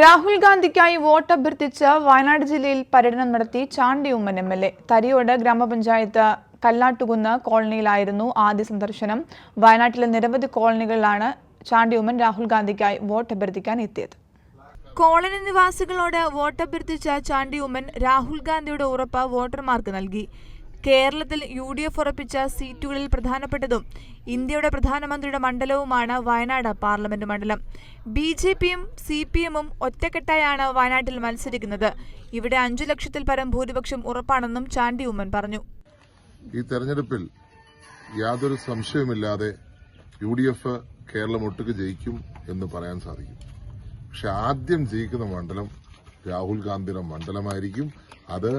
രാഹുൽ ഗാന്ധിക്കായി വോട്ട് അഭ്യർത്ഥിച്ച് വയനാട് ജില്ലയിൽ പര്യടനം നടത്തി Chandy Oommen M L A. Thariyode ഗ്രാമപഞ്ചായത്ത് കല്ലാട്ടുകുന്ന് കോളനിയിലായിരുന്നു ആദ്യ സന്ദർശനം. വയനാട്ടിലെ നിരവധി കോളനികളിലാണ് ചാണ്ടി ഉമ്മൻ രാഹുൽ ഗാന്ധിക്കായി വോട്ട് അഭ്യർത്ഥിക്കാൻ എത്തിയത്. കോളനി നിവാസികളോട് വോട്ടഭ്യർത്ഥിച്ച ചാണ്ടി ഉമ്മൻ രാഹുൽ ഗാന്ധിയുടെ ഉറപ്പ് വോട്ടർമാർക്ക് നൽകി. കേരളത്തിൽ യു ഡി എഫ് ഉറപ്പിച്ച സീറ്റുകളിൽ പ്രധാനപ്പെട്ടതും ഇന്ത്യയുടെ പ്രധാനമന്ത്രിയുടെ മണ്ഡലവുമാണ് വയനാട് പാർലമെന്റ് മണ്ഡലം. ബി ജെ പിയും സി പി എമ്മും ഒറ്റക്കെട്ടായാണ് വയനാട്ടിൽ മത്സരിക്കുന്നത്. ഇവിടെ അഞ്ചു ലക്ഷത്തിൽ പരം ഭൂരിപക്ഷം ഉറപ്പാണെന്നും ചാണ്ടി ഉമ്മൻ പറഞ്ഞു. ഈ തെരഞ്ഞെടുപ്പിൽ യാതൊരു സംശയവുമില്ലാതെ യു ഡി എഫ് കേരളം ഒട്ടുക്ക് ജയിക്കും എന്ന് പറയാൻ സാധിക്കും. പക്ഷെ ആദ്യം ജയിക്കുന്ന മണ്ഡലം രാഹുൽ ഗാന്ധിയുടെ മണ്ഡലമായിരിക്കും. അത്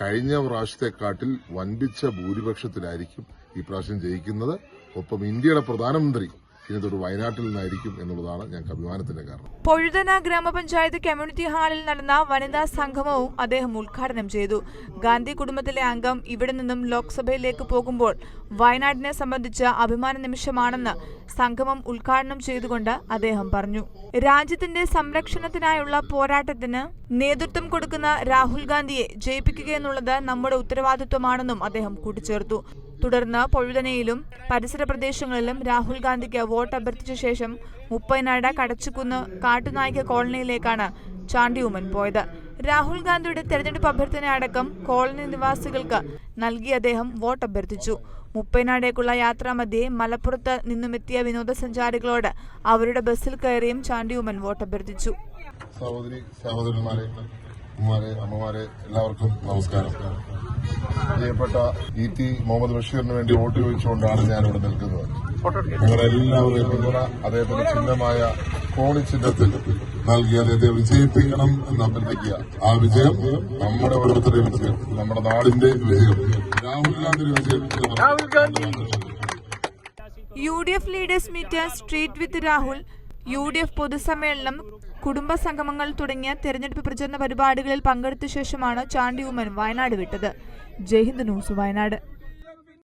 കഴിഞ്ഞ പ്രാവശ്യത്തെക്കാട്ടിൽ വൻപിച്ച ഭൂരിപക്ഷത്തിലായിരിക്കും ഈ പ്രാവശ്യം ജയിക്കുന്നത്. ഒപ്പം ഇന്ത്യയുടെ പ്രധാനമന്ത്രി തൊട്ട് വയനാട്ടിൽ നിന്നായിരിക്കും എന്നുള്ളതാണ് ഞങ്ങൾക്ക് അഭിമാനത്തിന്റെ കാരണം. പൊഴുതന ഗ്രാമപഞ്ചായത്ത് കമ്മ്യൂണിറ്റി ഹാളിൽ നടന്ന വനിതാ സംഗമവും അദ്ദേഹം ഉദ്ഘാടനം ചെയ്തു. ഗാന്ധി കുടുംബത്തിലെ അംഗം ഇവിടെ നിന്നും ലോക്സഭയിലേക്ക് പോകുമ്പോൾ വയനാടിനെ സംബന്ധിച്ച അഭിമാന നിമിഷമാണെന്ന് സംഗമം ഉദ്ഘാടനം ചെയ്തുകൊണ്ട് അദ്ദേഹം പറഞ്ഞു. രാജ്യത്തിന്റെ സംരക്ഷണത്തിനായുള്ള പോരാട്ടത്തിന് നേതൃത്വം കൊടുക്കുന്ന രാഹുൽ ഗാന്ധിയെ ജയിപ്പിക്കുക എന്നുള്ളത് നമ്മുടെ ഉത്തരവാദിത്വമാണെന്നും അദ്ദേഹം കൂട്ടിച്ചേർത്തു. തുടർന്ന് പൊഴുതനയിലും പരിസര പ്രദേശങ്ങളിലും രാഹുൽ ഗാന്ധിക്ക് വോട്ട് അഭ്യർത്ഥിച്ച ശേഷം മുപ്പൈനാട കടച്ചുകുന്ന് കാട്ടുനായിക കോളനിയിലേക്കാണ് ചാണ്ടി ഉമ്മൻ പോയത്. രാഹുൽ ഗാന്ധിയുടെ തെരഞ്ഞെടുപ്പ് അഭ്യർത്ഥന അടക്കം കോളനി നിവാസികൾക്ക് നൽകി അദ്ദേഹം വോട്ട് അഭ്യർത്ഥിച്ചു. മുപ്പൈനാടേക്കുള്ള യാത്രാമധ്യേ മലപ്പുറത്ത് നിന്നുമെത്തിയ വിനോദസഞ്ചാരികളോട് അവരുടെ ബസ്സിൽ കയറിയും ചാണ്ടി ഉമ്മൻ വോട്ട് അഭ്യർത്ഥിച്ചു. സഹോദരി സഹോദരന്മാരെ അമ്മമാരെ എല്ലാവർക്കും നമസ്കാരം. പ്രിയപ്പെട്ട ഇ ടി മുഹമ്മദ് ബഷീറിന് വേണ്ടി വോട്ട് ചോദിച്ചുകൊണ്ടാണ് ഞാൻ ഇവിടെ നിൽക്കുന്നത് നിങ്ങളുടെ എല്ലാവരുടെയും പിന്തുണ അദ്ദേഹത്തിന്റെ ചിഹ്നമായ കോണി ചിഹ്നത്തിൽ നൽകി അദ്ദേഹത്തെ വിജയിപ്പിക്കണം എന്ന് അഭ്യർത്ഥിക്കുക. ആ വിജയം നമ്മുടെ ഓരോരുത്തരുടെയും വിജയം നമ്മുടെ നാടിന്റെ വിജയം രാഹുൽ ഗാന്ധിയുടെ വിജയം. Rahul Gandhi. U D F leaders meet street with Rahul. U D F പൊതുസമ്മേളനം കുടുംബ സംഗമങ്ങൾ തുടങ്ങിയ തെരഞ്ഞെടുപ്പ് പ്രചരണ പരിപാടികളിൽ പങ്കെടുത്ത ശേഷമാണ് ചാണ്ടി ഉമ്മൻ വയനാട് വിട്ടത്. ജയ്ഹിന്ദ് ന്യൂസ് വയനാട്.